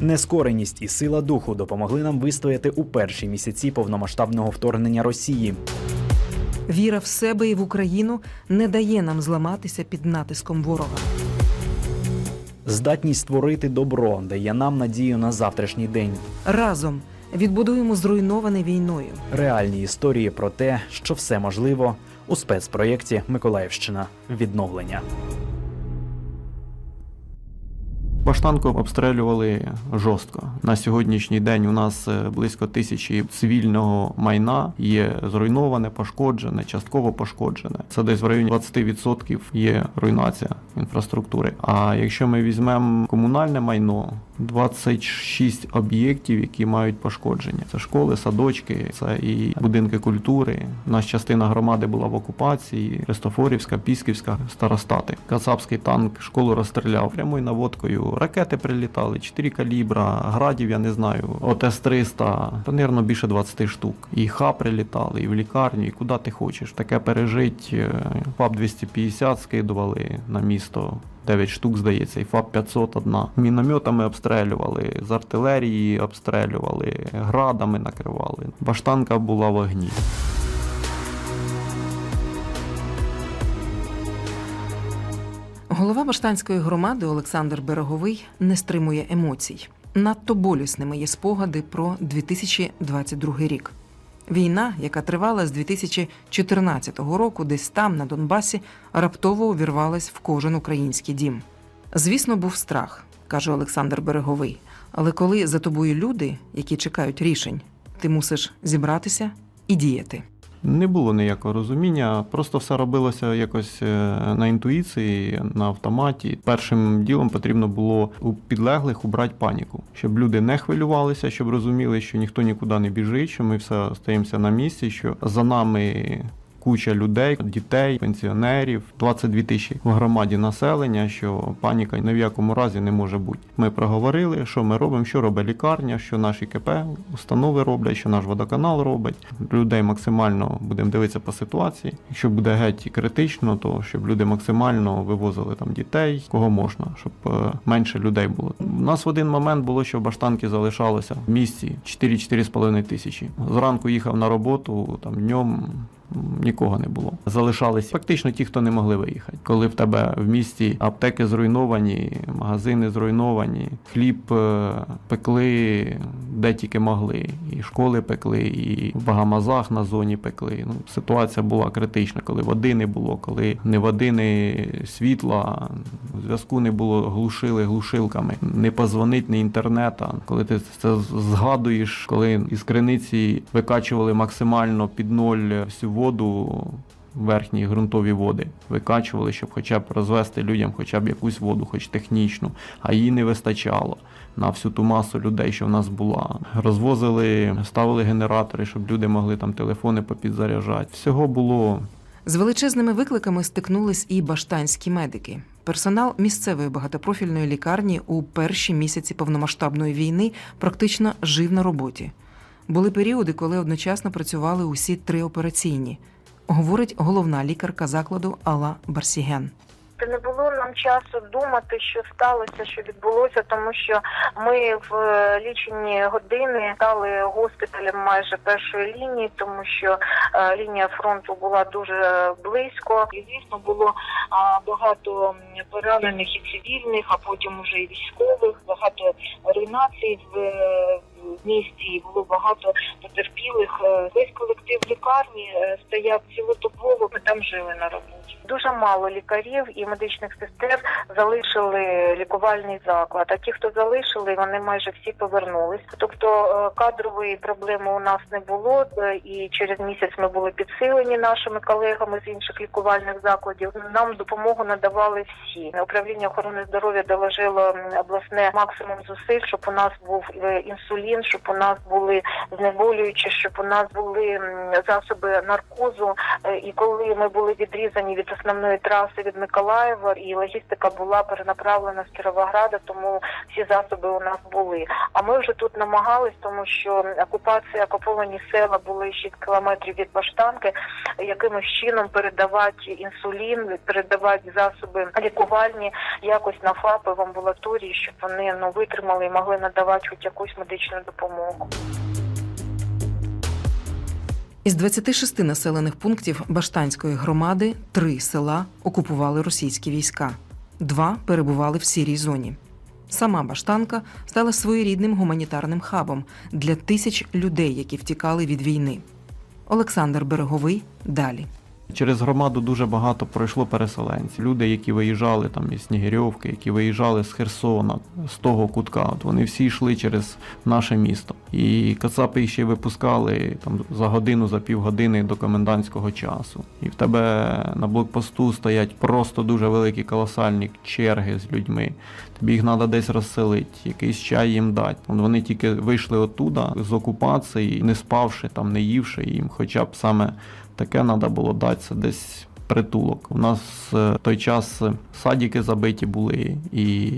Нескореність і сила духу допомогли нам вистояти у перші місяці повномасштабного вторгнення Росії. Віра в себе і в Україну не дає нам зламатися під натиском ворога. Здатність створити добро дає нам надію на завтрашній день. Разом відбудуємо зруйноване війною. Реальні історії про те, що все можливо у спецпроєкті Миколаївщина відновлення. Баштанку обстрелювали жорстко. На сьогоднішній день у нас е, близько тисячі цивільного майна є зруйноване, пошкоджене, частково пошкоджене. Це десь в районі 20% є руйнація інфраструктури. А якщо ми візьмемо комунальне майно, 26 об'єктів, які мають пошкодження. Це школи, садочки, це і будинки культури. Нас частина громади була в окупації. Христофорівська, Пісківська, старостати. Кацапський танк школу розстріляв прямою наводкою. Ракети прилітали, 4 калібра, градів, я не знаю, ОТС-300, та, мирно, більше 20 штук. І ха прилітали, і в лікарню, і куди ти хочеш. Таке пережить. е, ФАП-250 скидували на місто. 9 штук, здається, і ФАП-500 одна. Мінометами обстрелювали, з артилерії обстрелювали, градами накривали. Баштанка була в вогні. Голова Баштанської громади Олександр Береговий не стримує емоцій. Надто болісними є спогади про 2022 рік. Війна, яка тривала з 2014 року, десь там, на Донбасі, раптово увірвалась в кожен український дім. Звісно, був страх, каже Олександр Береговий. Але коли за тобою люди, які чекають рішень, ти мусиш зібратися і діяти. Не було ніякого розуміння, просто все робилося якось е, на інтуїції, на автоматі. Першим ділом потрібно було у підлеглих убрати паніку, щоб люди не хвилювалися, щоб розуміли, що ніхто нікуди не біжить, що ми все стаємося на місці, що за нами. Куча людей, дітей, пенсіонерів, 22 тисячі в громаді населення, що паніка ні в якому разі не може бути. Ми проговорили, що ми робимо, що робить лікарня, що наші КП установи роблять, що наш водоканал робить. Людей максимально будемо дивитися по ситуації. Якщо буде геть критично, то щоб люди максимально вивозили там дітей, кого можна, щоб е, менше людей було. У нас в один момент було, що баштанки залишалося в місті 4-4,5 тисячі. Зранку їхав на роботу, там днем нікого не було. Залишались фактично ті, хто не могли виїхати. Коли в тебе в місті аптеки зруйновані, магазини зруйновані, хліб е, пекли де тільки могли, і школи пекли, і в Багамазах на зоні пекли. Ну, ситуація була критична, коли води не було, коли не води, не світла, зв'язку не було, глушили глушилками, не позвонить, не інтернета. Коли ти це згадуєш, коли із криниці викачували максимально під ноль всю воду. Верхні ґрунтові води викачували, щоб хоча б розвести людям хоча б якусь воду, хоч технічну, а її не вистачало на всю ту масу людей, що в нас була. Розвозили, ставили генератори, щоб люди могли там телефони попідзаряджати. Всього було З величезними викликами стикнулись і баштанські медики. Персонал місцевої багатопрофільної лікарні у перші місяці повномасштабної війни практично жив на роботі. Були періоди, коли одночасно працювали усі три операційні, говорить головна лікарка закладу Алла Барсіген. Це не було нам часу думати, що сталося, що відбулося, тому що ми в е, лічені години стали госпіталем майже першої лінії, тому що е, лінія фронту була дуже близько, і звісно було багато поранених і цивільних, а потім уже і військових, багато руйнацій в. В місті було багато потерпілих. Е, Весь колектив лікарні е, стояв цілодобово, ми там жили на роботі. Дуже мало лікарів і медичних сестер залишили лікувальний заклад. А ті, хто залишили, вони майже всі повернулись. Тобто е, кадрової проблеми у нас не було, і через місяць ми були підсилені нашими колегами з інших лікувальних закладів. Нам допомогу надавали всі. Управління охорони здоров'я доложило обласне максимум зусиль, щоб у нас був інсулін інсулін, щоб у нас були знеболюючі, щоб у нас були засоби наркозу. Е, І коли ми були відрізані від основної траси від Миколаєва, і логістика була перенаправлена з Кіровограда, тому всі засоби у нас були. А ми вже тут намагались, тому що окупація окуповані села були 6 кілометрів від Баштанки, якимось чином передавати інсулін, передавати засоби лікувальні якось на ФАПи в амбулаторії, щоб вони ну витримали і могли надавати хоч якусь медичну допомогу. Із 26 населених пунктів Баштанської громади три села окупували російські війська, два перебували в сірій зоні. Сама Баштанка стала своєрідним гуманітарним хабом для тисяч людей, які втікали від війни. Олександр Береговий далі. Через громаду дуже багато пройшло переселенців. Люди, які виїжджали там із Снігирьовки, які виїжджали з Херсона, з того кутка. От вони всі йшли через наше місто. І кацапи ще випускали там за годину, за півгодини до комендантського часу. І в тебе на блокпосту стоять просто дуже великі колосальні черги з людьми. Тобі їх треба десь розселити, якийсь чай їм дати. Вони тільки вийшли оттуда з окупації, не спавши там, не ївши їм, хоча б саме таке треба було дати це десь притулок. У нас е, в той час е, садики забиті були, і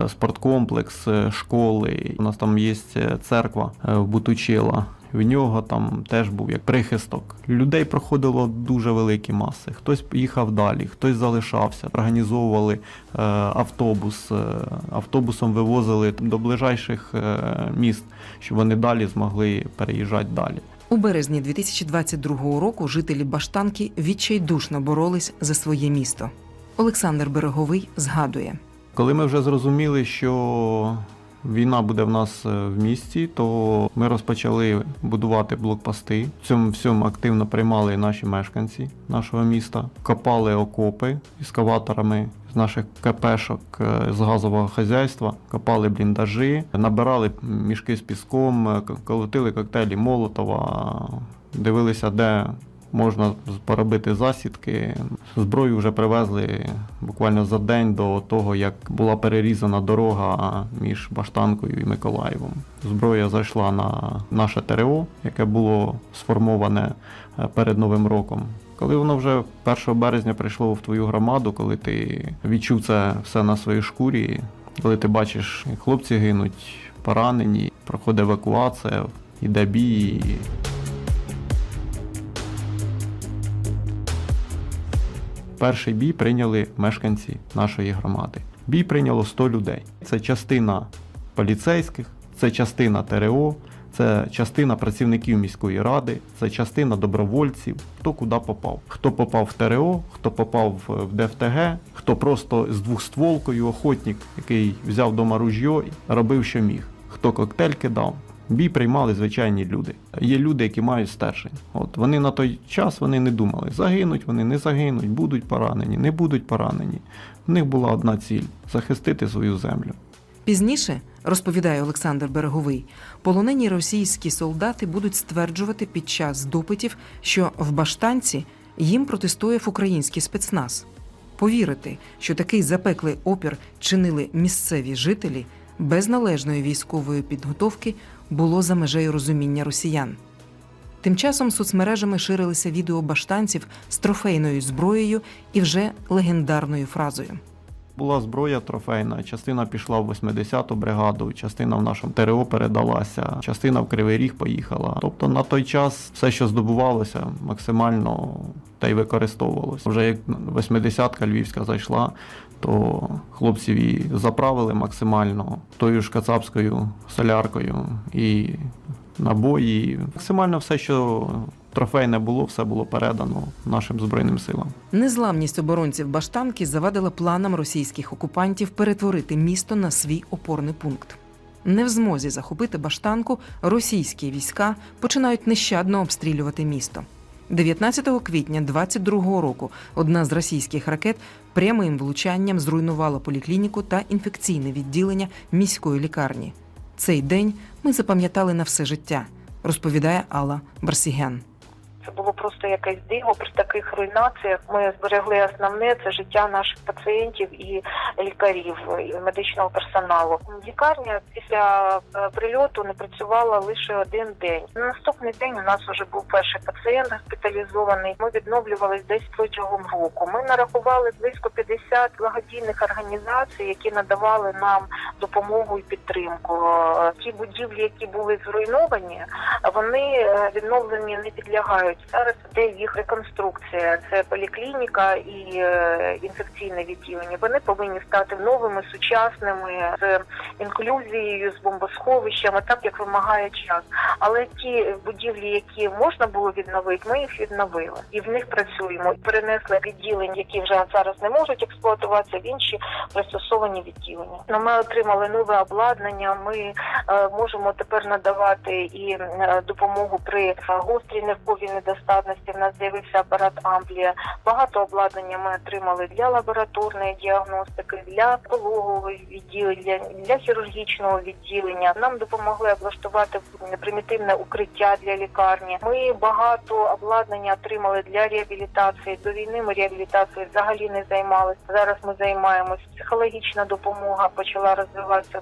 е, спорткомплекс, школи. У нас там є церква в Бутучила. В нього там теж був як прихисток. Людей проходило дуже великі маси. Хтось їхав далі, хтось залишався. Організовували е, автобус, е, автобусом вивозили до ближайших е, міст, щоб вони далі змогли переїжджати далі. У березні 2022 року жителі Баштанки відчайдушно боролись за своє місто. Олександр Береговий згадує. Коли ми вже зрозуміли, що війна буде в нас е, в місті, то ми розпочали будувати блокпости. В цьому всьому активно приймали наші мешканці нашого міста, копали окопи ескаваторами з наших КПшок е, з газового хазяйства, копали бліндажі, набирали мішки з піском, е, колотили коктейлі Молотова, дивилися, де можна поробити засідки. Зброю вже привезли буквально за день до того, як була перерізана дорога між Баштанкою і Миколаєвом. Зброя зайшла на наше ТРО, яке було сформоване е, перед Новим роком. Коли воно вже 1 березня прийшло в твою громаду, коли ти відчув це все на своїй шкурі, коли ти бачиш, хлопці гинуть, поранені, проходить евакуація, іде бій. Перший бій прийняли мешканці нашої громади. Бій прийняло 100 людей. Це частина поліцейських, це частина ТРО, це частина працівників міської ради, це частина добровольців, хто куди попав. Хто попав в ТРО, хто попав в ДФТГ, хто просто з двохстволкою, охотник, який взяв дома ружьо, робив, що міг. Хто коктейль кидав. Бій приймали звичайні люди. Є люди, які мають стержень. От вони на той час вони не думали, загинуть вони, не загинуть, будуть поранені, не будуть поранені. В них була одна ціль захистити свою землю. Пізніше, розповідає Олександр Береговий, полонені російські солдати будуть стверджувати під час допитів, що в Баштанці їм протистояв український спецназ. Повірити, що такий запеклий опір чинили місцеві жителі без належної військової підготовки було за межею розуміння росіян. Тим часом соцмережами ширилися відео баштанців з трофейною зброєю і вже легендарною фразою. Була зброя трофейна, частина пішла в 80-ту бригаду, частина в нашому ТРО передалася, частина в Кривий Ріг поїхала. Тобто на той час все, що здобувалося, максимально та й використовувалося. Вже як 80-ка львівська зайшла, то хлопців її заправили максимально тою ж кацапською соляркою і набої. Максимально все, що трофейне було, все було передано нашим Збройним силам. Незламність оборонців Баштанки завадила планам російських окупантів перетворити місто на свій опорний пункт. Не в змозі захопити Баштанку, російські війська починають нещадно обстрілювати місто. 19 квітня 22 року одна з російських ракет прямим влучанням зруйнувала поліклініку та інфекційне відділення міської лікарні. Цей день ми запам'ятали на все життя, розповідає Алла Барсігян. Це було просто якесь диво. При таких руйнаціях ми зберегли основне це життя наших пацієнтів і лікарів і медичного персоналу. Лікарня після е, прильоту не працювала лише один день. На наступний день у нас вже був перший пацієнт госпіталізований. Ми відновлювались десь протягом року. Ми нарахували близько 50 благодійних організацій, які надавали нам допомогу і підтримку. Ті будівлі, які були зруйновані, вони е, відновленню не підлягають. Зараз іде їх реконструкція. Це поліклініка і е, інфекційне відділення. Вони повинні стати новими, сучасними з інклюзією, з бомбосховищами, так як вимагає час. Але ті будівлі, які можна було відновити, ми їх відновили і в них працюємо. Перенесли відділень, які вже зараз не можуть експлуатуватися, в інші пристосовані відділення. Ну, ми отримали нове обладнання. Ми е, можемо тепер надавати і е, допомогу при гострій нирковій недостатності. В нас з'явився апарат Амплія. Багато обладнання ми отримали для лабораторної діагностики, для пологового відділення, для хірургічного відділення. Нам допомогли облаштувати примітивне укриття для лікарні. Ми багато обладнання отримали для реабілітації. До війни ми реабілітацією взагалі не займалися. Зараз ми займаємось. Психологічна допомога почала розвиватися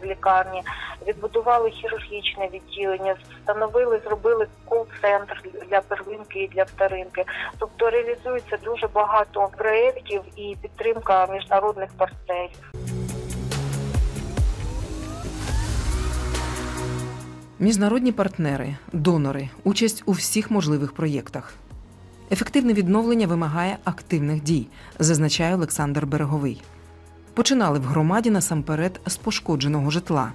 в лікарні. Відбудували хірургічне відділення, встановили, зробили кол-центр для первинки і для вторинки. Тобто реалізується дуже багато проєктів і підтримка міжнародних партнерів. Міжнародні партнери, донори, участь у всіх можливих проєктах. Ефективне відновлення вимагає активних дій, зазначає Олександр Береговий. Починали в громаді насамперед з пошкодженого житла.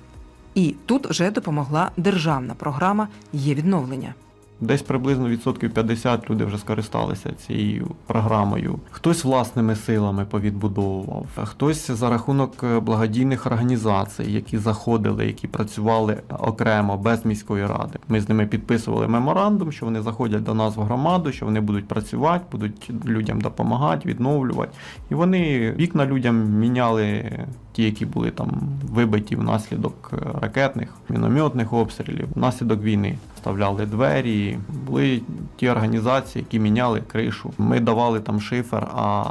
І тут вже допомогла державна програма Є відновлення. Десь приблизно відсотків 50 люди вже скористалися цією програмою. Хтось власними силами повідбудовував, хтось за рахунок е, благодійних організацій, які заходили, які працювали окремо без міської ради. Ми з ними підписували меморандум, що вони заходять до нас в громаду, що вони будуть працювати, будуть людям допомагати, відновлювати. І вони вікна людям міняли. Ті, які були там вибиті внаслідок е, ракетних, мінометних обстрілів, внаслідок війни, вставляли двері. Були ті організації, які міняли кришу. Ми давали там шифер, а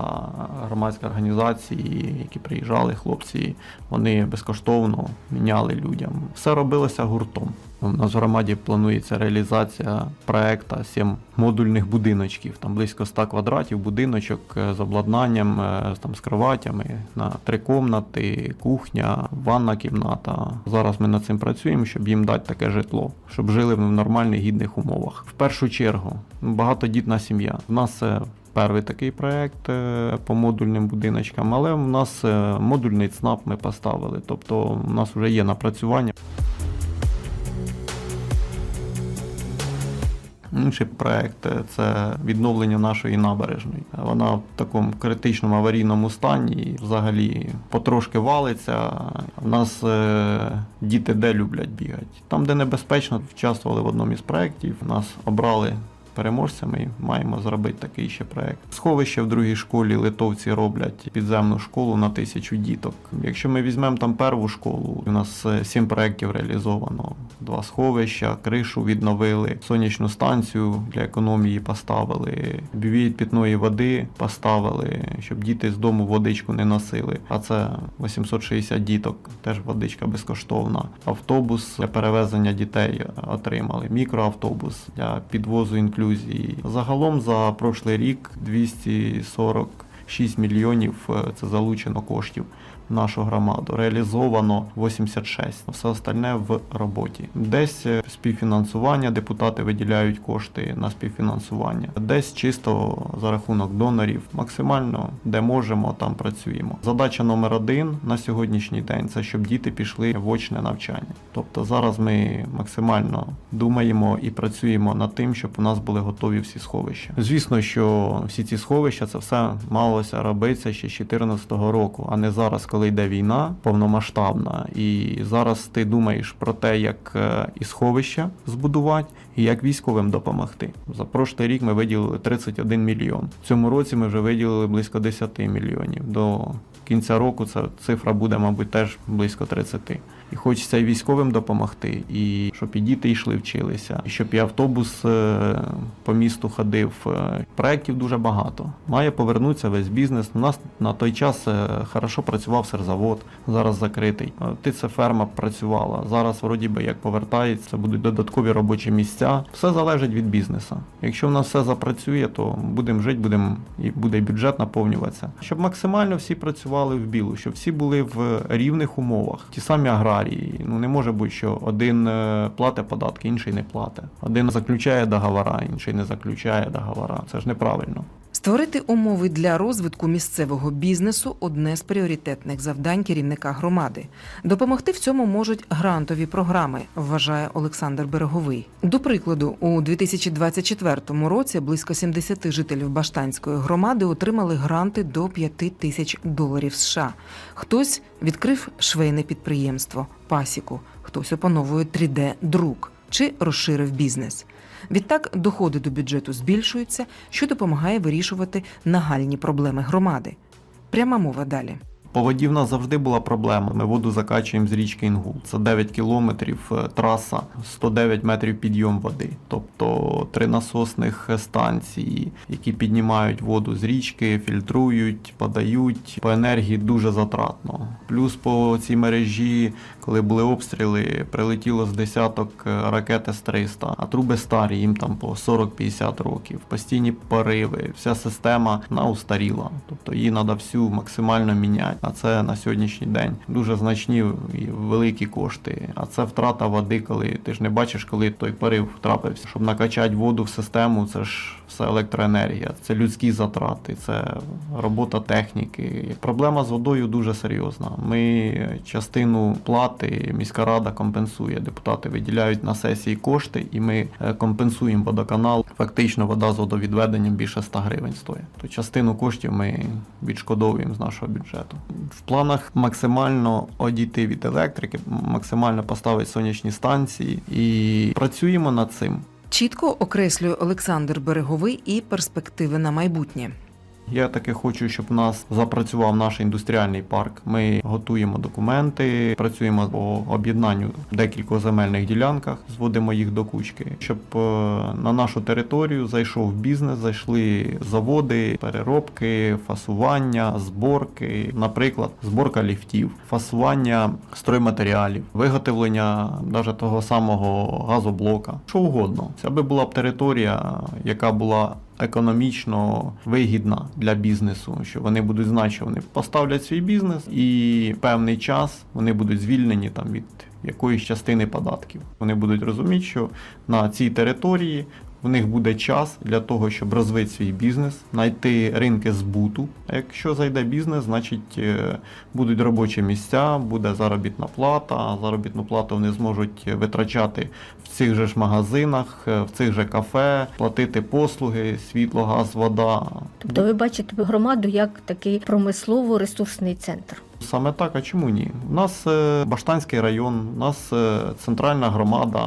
громадські організації, які приїжджали, хлопці, вони безкоштовно міняли людям. Все робилося гуртом. У нас в громаді планується реалізація проекта 7 модульних будиночків. Там близько 100 квадратів будиночок е, з обладнанням, е, там з кроватями на три комнати, кухня, ванна кімната. Зараз ми над цим працюємо, щоб їм дати таке житло, щоб жили в нормальних гідних умовах. В першу чергу багатодітна сім'я. У нас це перший такий проект е, по модульним будиночкам, але в нас модульний ЦНАП ми поставили. Тобто у нас вже є напрацювання. Інший проект е, це відновлення нашої набережної. Вона в такому критичному аварійному стані, і взагалі потрошки валиться. У нас е, діти де люблять бігати. Там, де небезпечно, вчаствували в одному із проєктів. Нас обрали переможцями маємо зробити такий ще проект. Сховище в другій школі литовці роблять підземну школу на тисячу діток. Якщо ми візьмемо там перву школу, у нас е, сім проєктів реалізовано. Два сховища, кришу відновили, сонячну станцію для економії поставили, бювет питної води поставили, щоб діти з дому водичку не носили. А це 860 діток, теж водичка безкоштовна. Автобус для перевезення дітей отримали, мікроавтобус для підвозу інклюзії. Загалом за прошлий рік 246 мільйонів е, це залучено коштів нашу громаду. Реалізовано 86. Все остальне в роботі. Десь е, співфінансування, депутати виділяють кошти на співфінансування. Десь чисто за рахунок донорів. Максимально де можемо, там працюємо. Задача номер один на сьогоднішній день це щоб діти пішли в очне навчання. Тобто зараз ми максимально думаємо і працюємо над тим, щоб у нас були готові всі сховища. Звісно, що всі ці сховища це все малося робитися ще з 2014 року, а не зараз, коли йде війна повномасштабна. І зараз ти думаєш про те, як е, і сховища збудувати, і як військовим допомогти. За прошлий рік ми виділили 31 мільйон. В цьому році ми вже виділили близько 10 мільйонів. До кінця року ця цифра буде, мабуть, теж близько 30. І хочеться і військовим допомогти, і щоб і діти йшли вчилися, і щоб і автобус е, по місту ходив. Е, Проєктів дуже багато. Має повернутися весь бізнес. У нас на той час е, хорошо працював серзавод, зараз закритий. Е, Птицеферма працювала. Зараз вроді би як повертається, будуть додаткові робочі місця. Все залежить від бізнесу. Якщо в нас все запрацює, то будемо жити, будемо і буде бюджет наповнюватися. Щоб максимально всі працювали в білу, щоб всі були в рівних умовах. Ті самі аграрії. Ну не може бути, що один е, платить податки, інший не платить. Один заключає договора, інший не заключає договора. Це ж неправильно. Створити умови для розвитку місцевого бізнесу одне з пріоритетних завдань керівника громади. Допомогти в цьому можуть грантові програми, вважає Олександр Береговий. До прикладу, у 2024 році близько 70 жителів Баштанської громади отримали гранти до 5 тисяч доларів США. Хтось відкрив швейне підприємство, пасіку, хтось опановує 3D-друк чи розширив бізнес. Відтак доходи до бюджету збільшуються, що допомагає вирішувати нагальні проблеми громади. Пряма мова далі. По воді завжди була проблема. Ми воду закачуємо з річки Інгул. Це 9 кілометрів е, траса, 109 метрів підйом води. Тобто три насосних станції, які піднімають воду з річки, фільтрують, подають. По енергії дуже затратно. Плюс по цій мережі, коли були обстріли, прилетіло з десяток е, ракет С-300, а труби старі, їм там по 40-50 років. Постійні пориви, вся система вона устаріла. Тобто її треба всю максимально міняти. А це на сьогоднішній день дуже значні і великі кошти. А це втрата води, коли ти ж не бачиш, коли той порив трапився. Щоб накачати воду в систему, це ж все електроенергія, це людські затрати, це робота техніки. Проблема з водою дуже серйозна. Ми частину плати міська рада компенсує. Депутати виділяють на сесії кошти, і ми е, компенсуємо водоканал. Фактично вода з водовідведенням більше 100 гривень стоїть. То частину коштів ми відшкодовуємо з нашого бюджету. В планах максимально одійти від електрики, максимально поставити сонячні станції і працюємо над цим. Чітко окреслює Олександр Береговий і перспективи на майбутнє. Я таки хочу, щоб у нас запрацював наш індустріальний парк. Ми готуємо документи, працюємо по об'єднанню декількох земельних ділянках, зводимо їх до кучки, щоб е, на нашу територію зайшов бізнес, зайшли заводи, переробки, фасування, зборки, наприклад, зборка ліфтів, фасування стройматеріалів, виготовлення навіть того самого газоблока, що угодно. Це би була б територія, яка була економічно вигідна для бізнесу, що вони будуть знати, що вони поставлять свій бізнес і певний час вони будуть звільнені там від якоїсь частини податків. Вони будуть розуміти, що на цій території в них буде час для того, щоб розвити свій бізнес, знайти ринки збуту. А якщо зайде бізнес, значить е, будуть робочі місця, буде заробітна плата. Заробітну плату вони зможуть витрачати в цих же ж магазинах, е, в цих же кафе, платити послуги, світло, газ, вода. Тобто ви бачите громаду як такий промислово-ресурсний центр. Саме так, а чому ні? У нас е, Баштанський район, у нас центральна громада,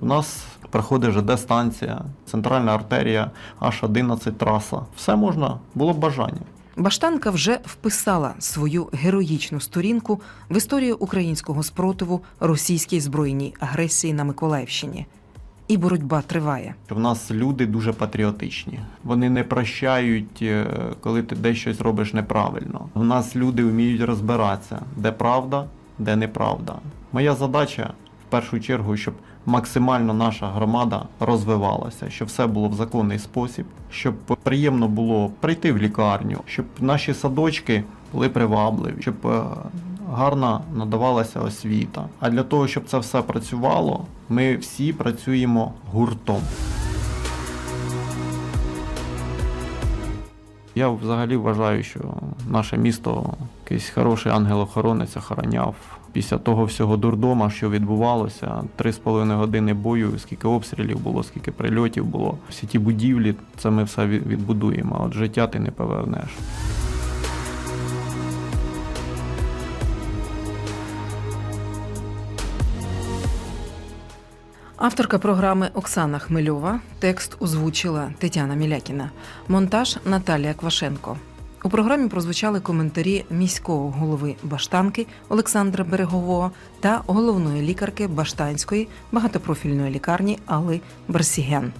у нас проходить ЖД-станція, центральна артерія, H11 траса. Все можна, було б бажання. Баштанка вже вписала свою героїчну сторінку в історію українського спротиву російській збройній агресії на Миколаївщині. І боротьба триває. В нас люди дуже патріотичні. Вони не прощають, е, коли ти десь щось робиш неправильно. В нас люди вміють розбиратися, де правда, де неправда. Моя задача в першу чергу, щоб максимально наша громада розвивалася, щоб все було в законний спосіб, щоб приємно було прийти в лікарню, щоб наші садочки були привабливі, щоб е, гарно надавалася освіта. А для того, щоб це все працювало, ми всі працюємо гуртом. Я взагалі вважаю, що наше місто якийсь хороший ангел-охоронець охороняв. Після того всього дурдома, що відбувалося, три з половиною години бою, скільки обстрілів було, скільки прильотів було. Всі ті будівлі, це ми все відбудуємо. А от життя ти не повернеш. Авторка програми Оксана Хмельова. Текст озвучила Тетяна Мілякіна. Монтаж Наталія Квашенко. У програмі прозвучали коментарі міського голови Баштанки Олександра Берегового та головної лікарки Баштанської багатопрофільної лікарні Алли Барсіген.